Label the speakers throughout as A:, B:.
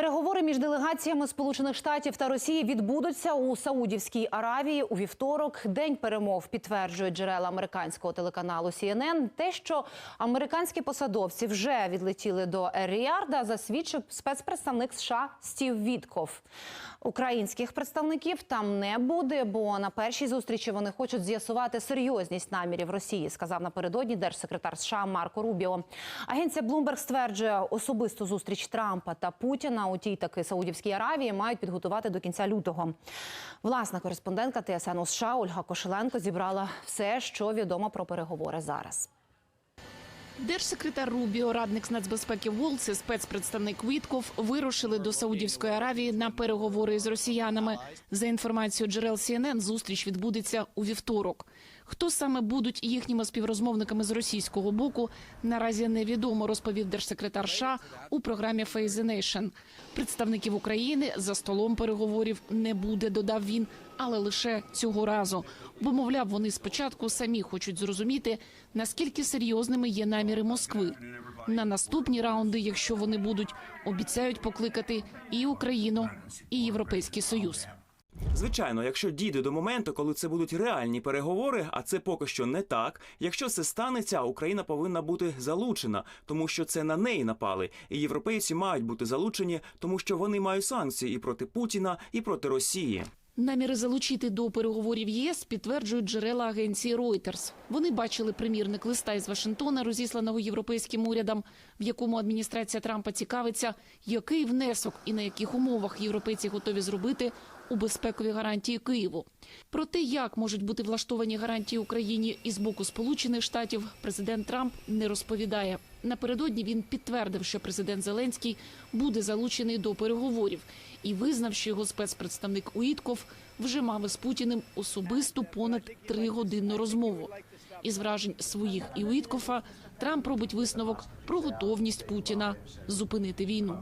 A: Переговори між делегаціями Сполучених Штатів та Росії відбудуться у Саудівській Аравії у вівторок. День перемов підтверджують джерела американського телеканалу CNN. Те, що американські посадовці вже відлетіли до Ер-Ріарда, засвідчив спецпредставник США Стів Вітков. Українських представників там не буде, бо на першій зустрічі вони хочуть з'ясувати серйозність намірів Росії, сказав напередодні держсекретар США Марко Рубіо. Агенція Bloomberg стверджує, особисту зустріч Трампа та Путіна у тій таки Саудівській Аравії мають підготувати до кінця лютого. Власна кореспондентка ТСН у США Ольга Кошеленко зібрала все, що відомо про переговори зараз.
B: Держсекретар Рубіо, радник з нацбезпеки Волц і спецпредставник Вітков вирушили до Саудівської Аравії на переговори з росіянами. За інформацією джерел CNN, зустріч відбудеться у вівторок. Хто саме будуть їхніми співрозмовниками з російського боку, наразі невідомо, розповів держсекретар США у програмі Face the. Представників України за столом переговорів не буде, додав він, але лише цього разу. Бо, мовляв, вони спочатку самі хочуть зрозуміти, наскільки серйозними є наміри Москви. На наступні раунди, якщо вони будуть, обіцяють покликати і Україну, і Європейський Союз.
C: Звичайно, якщо дійде до моменту, коли це будуть реальні переговори, а це поки що не так. Якщо це станеться, Україна повинна бути залучена, тому що це на неї напали. І європейці мають бути залучені, тому що вони мають санкції і проти Путіна, і проти Росії.
B: Наміри залучити до переговорів ЄС підтверджують джерела агенції Reuters. Вони бачили примірник листа із Вашингтона, розісланого європейським урядам, в якому адміністрація Трампа цікавиться, який внесок і на яких умовах європейці готові зробити у безпекові гарантії Києву. Про те, як можуть бути влаштовані гарантії Україні із боку Сполучених Штатів, президент Трамп не розповідає. Напередодні він підтвердив, що президент Зеленський буде залучений до переговорів і визнав, що його спецпредставник Уітков вже мав із Путіним особисту понад тригодинну розмову. Із вражень своїх і Уіткофа Трамп робить висновок про готовність Путіна зупинити війну.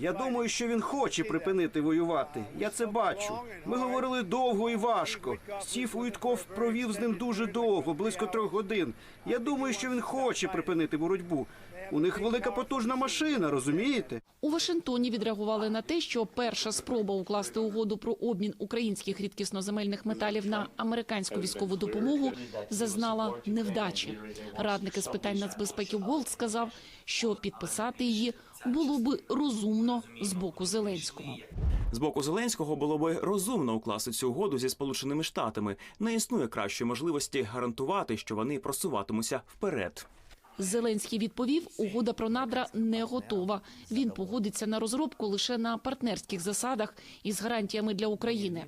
D: Я думаю, що він хоче припинити воювати. Я це бачу. Ми говорили довго і важко. Стів Уітков провів з ним дуже довго, близько трьох годин. Я думаю, що він хоче припинити боротьбу. У них велика потужна машина, розумієте?
B: У Вашингтоні відреагували на те, що перша спроба укласти угоду про обмін українських рідкісноземельних металів на американську військову допомогу зазнала невдачі. Радник із питань нацбезпеки Волт сказав, що підписати її було би розумно з боку Зеленського.
C: З боку Зеленського було би розумно укласти цю угоду зі Сполученими Штатами. Не існує кращої можливості гарантувати, що вони просуватимуться вперед.
B: Зеленський відповів, угода про надра не готова. Він погодиться на розробку лише на партнерських засадах із гарантіями для України.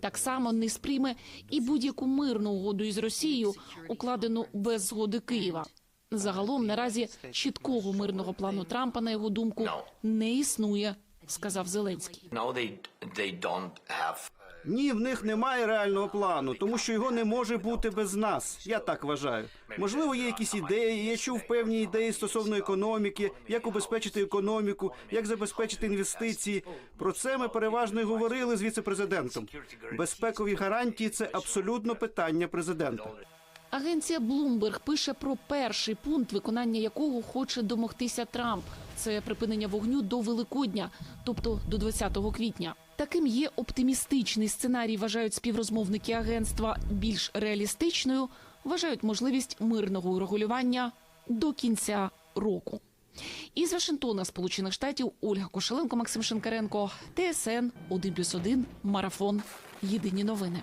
B: Так само не сприйме і будь-яку мирну угоду із Росією, укладену без згоди Києва. Загалом наразі чіткого мирного плану Трампа, на його думку, не існує, сказав Зеленський.
E: Have.
D: Ні, в них немає реального плану, тому що його не може бути без нас. Я так вважаю. Можливо, є якісь ідеї. Я чув певні ідеї стосовно економіки, як убезпечити економіку, як забезпечити інвестиції. Про це ми переважно і говорили з віце-президентом. Безпекові гарантії це абсолютно питання президента.
B: Агенція Bloomberg пише про перший пункт, виконання якого хоче домогтися Трамп. Це припинення вогню до Великодня, тобто до 20 квітня. Таким є оптимістичний сценарій, вважають співрозмовники агентства. Більш реалістичною вважають можливість мирного урегулювання до кінця року. Із Вашингтона, Сполучених Штатів, Ольга Кошеленко, Максим Шинкаренко, ТСН 1+,1, Марафон. Єдині новини.